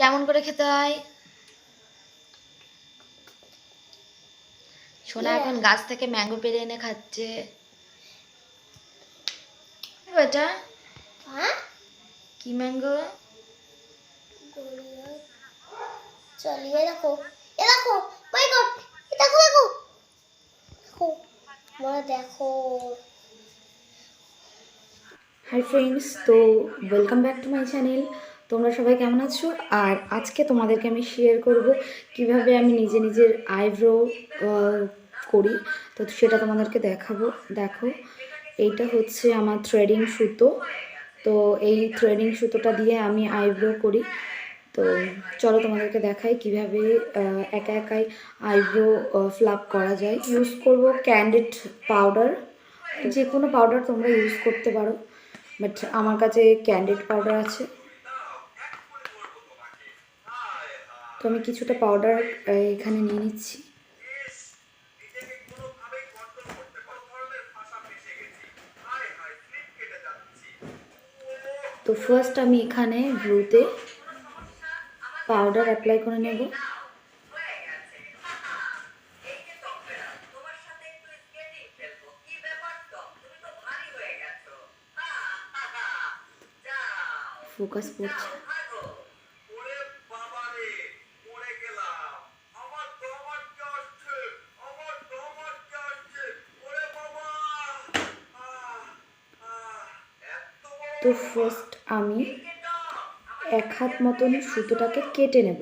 কেমন করে খেতে হয়? সোনা এখন গাছ থেকে ম্যাঙ্গো পেরে এনে খাচ্ছে। এটা হ্যাঁ? কি ম্যাঙ্গো? চলিয়ে দেখো এ দেখো মাই গড দেখো দেখো। দেখো মা দেখো। হাই ফ্রেন্ডস তো welcome back to my channel তোমরা সবাই কেমন আছো? আর আজকে তোমাদেরকে আমি শেয়ার করব কীভাবে আমি নিজে নিজের আইব্রো করি। তো সেটা তোমাদেরকে দেখাবো। দেখো, এইটা হচ্ছে আমার থ্রেডিং সুতো। তো এই থ্রেডিং সুতোটা দিয়ে আমি আইব্রো করি। তো চলো তোমাদেরকে দেখাই কীভাবে একা একাই আইব্রো ফ্লাপ করা যায়। ইউজ করব ক্যান্ডিড পাউডার যে কোনো পাউডার তোমরা ইউজ করতে পারো। বাট আমার কাছে ক্যান্ডিড পাউডার আছে। তো আমি কিছুটা পাউডার এখানে নিয়ে নিচ্ছি। তো ফার্স্ট আমি এখানে ব্লুতে পাউডার অ্যাপ্লাই করে নেব। ফোকাস পড়ছে। তো ফার্স্ট আমি এক হাত মতন সুতোটাকে কেটে নেব।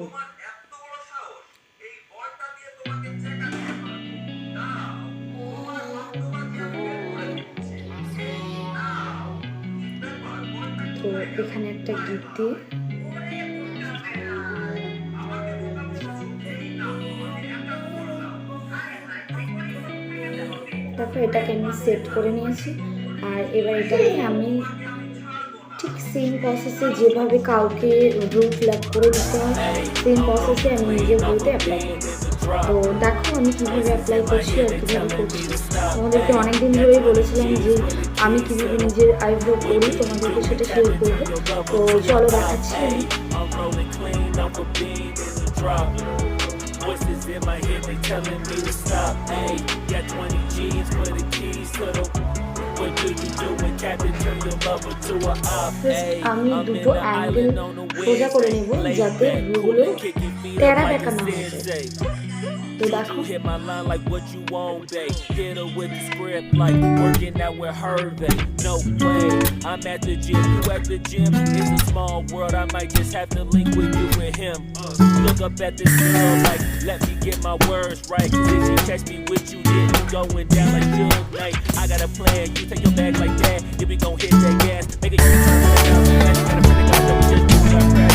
তো এখানে একটা গিট দিয়ে তারপর এটাকে আমি সেট করে নিয়েছি। আর এবার এটাকে আমি সেম প্রসেসে যেভাবে কাউকে রুম ফিল আপ করে দিতে হয় সেম প্রসেসে আমি নিজের বইতে অ্যাপ্লাই করব তো দেখো আমি কীভাবে অ্যাপ্লাই করছি আর কীভাবে করছি তোমাদেরকে অনেক দিন ধরেই বলেছিলাম যে আমি কীভাবে নিজের আইব্রো করি তোমাদেরকে সেটা শেয়ার করব তো চলো দেখাচ্ছি. Voices in my head, they telling me to stop. Got 20 G's for the keys to the. What do you do when Captain turn your lover to a op? Hey, আমি I'm in দুটো the angle island on the সোজা করে wedge. নেব Lay যাতে back, ভ্রুগুলো cool, kicking feet টেরা up like বেঁকা a না হয়ে যায় sensei. তো দেখো You hit my line like what you want, babe. Hit her with the script like working out with Hervey. No way, I'm at the gym, you at the gym. It's a small world, I might just have to link with you and him. Look up at this girl like, let me get my words right. If she catch me with you, then you going down like Jug Knight. I got a plan, you take your bag like that, then we gon' hit that gas. Make it you turn it out, we just do our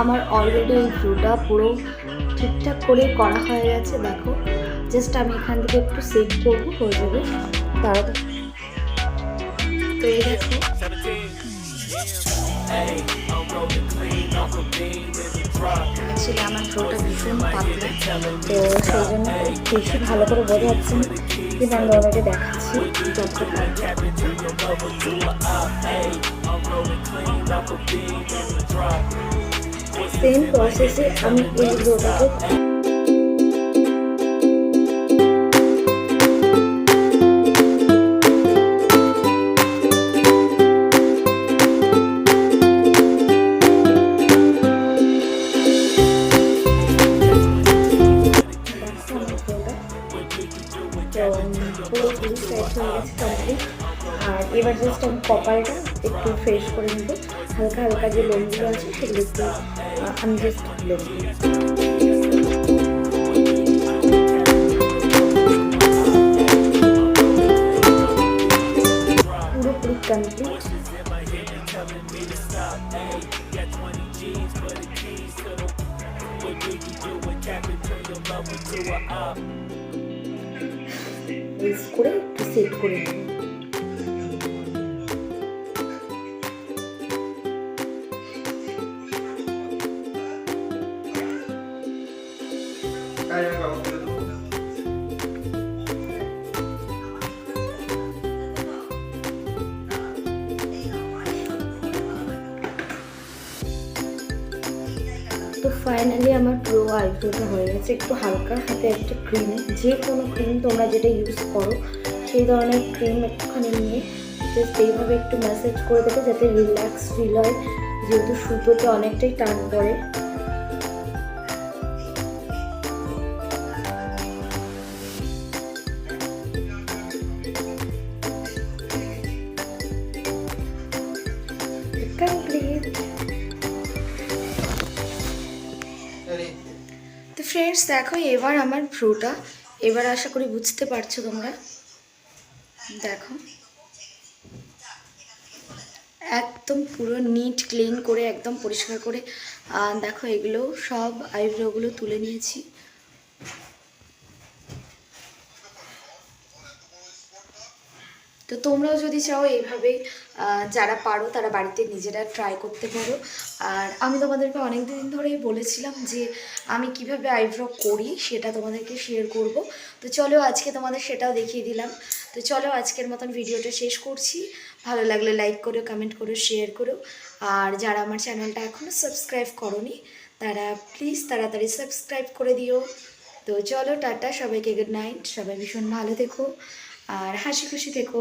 আমার already এই ভিউটা পুরো ঠিকঠাক করে করা হয়ে গেছে দেখো। জাস্ট আমি এখান থেকে একটু সেভ করব হয়ে যাবে। তারপর তো এই দেখো। 17. Hey, I'm rolling clean off a beam in the drop. ছিল আমার ফ্লোটা ভীষণ পাতলা। তো সেই জন্য বেশি ভালো করে বোঝা যাচ্ছে না। কিন্তু আমি ওনাকে দেখাচ্ছি যতটা সেম প্রসেসে আমি এইগুলোটাকে আর এবার জাস্ট আমি কপালটা একটু ফ্রেশ করে নেব। হালকা হালকা যে লোনগুলো আছে সেগুলো একটু আহ, আমি জাস্ট লোম পুরোপুরি কমপ্লিট ইউজ করে একটু সেট করে নেব তো ফাইনালি আমার প্রো আইব্রোটা হয়ে গেছে। একটু হালকা হাতে একটা ক্রিম যে কোনো ক্রিম তোমরা যেটা ইউজ করো, সেই ধরনের ক্রিম একটুখানি নিয়ে জাস্ট এইভাবে একটু ম্যাসেজ করে দেবে যাতে রিল্যাক্স ফিল হয়। যেহেতু সুতোতে অনেকটাই টান পড়ে। ফ্রেন্ডস দেখো, এবার আমার ভ্রুটা এবার আশা করি বুঝতে পারছ তোমরা। দেখো। একদম পুরো নিট ক্লিন করে, একদম পরিষ্কার করে দেখো, এগুলো সব আইব্রোগুলো তুলে নিয়েছি। তো তোমরাও যদি চাও এইভাবে যারা পারো তারা বাড়িতে নিজেরা ট্রাই করতে পারো। আর আমি তোমাদেরকে অনেক দিন ধরেই বলেছিলাম যে আমি কীভাবে আইব্রো করি সেটা তোমাদেরকে শেয়ার করব। তো চলো আজকে তোমাদের সেটাও দেখিয়ে দিলাম। তো চলো আজকের মতন ভিডিওটা শেষ করছি। ভালো লাগলে লাইক করো কমেন্ট করো শেয়ার করো। আর যারা আমার চ্যানেলটা এখনও সাবস্ক্রাইব করনি, তারা প্লিজ তাড়াতাড়ি সাবস্ক্রাইব করে দিও। তো চলো টাটা, সবাইকে গুড নাইট সবাই ভীষণ ভালো থেকো। আর হাসি খুশি থেকো।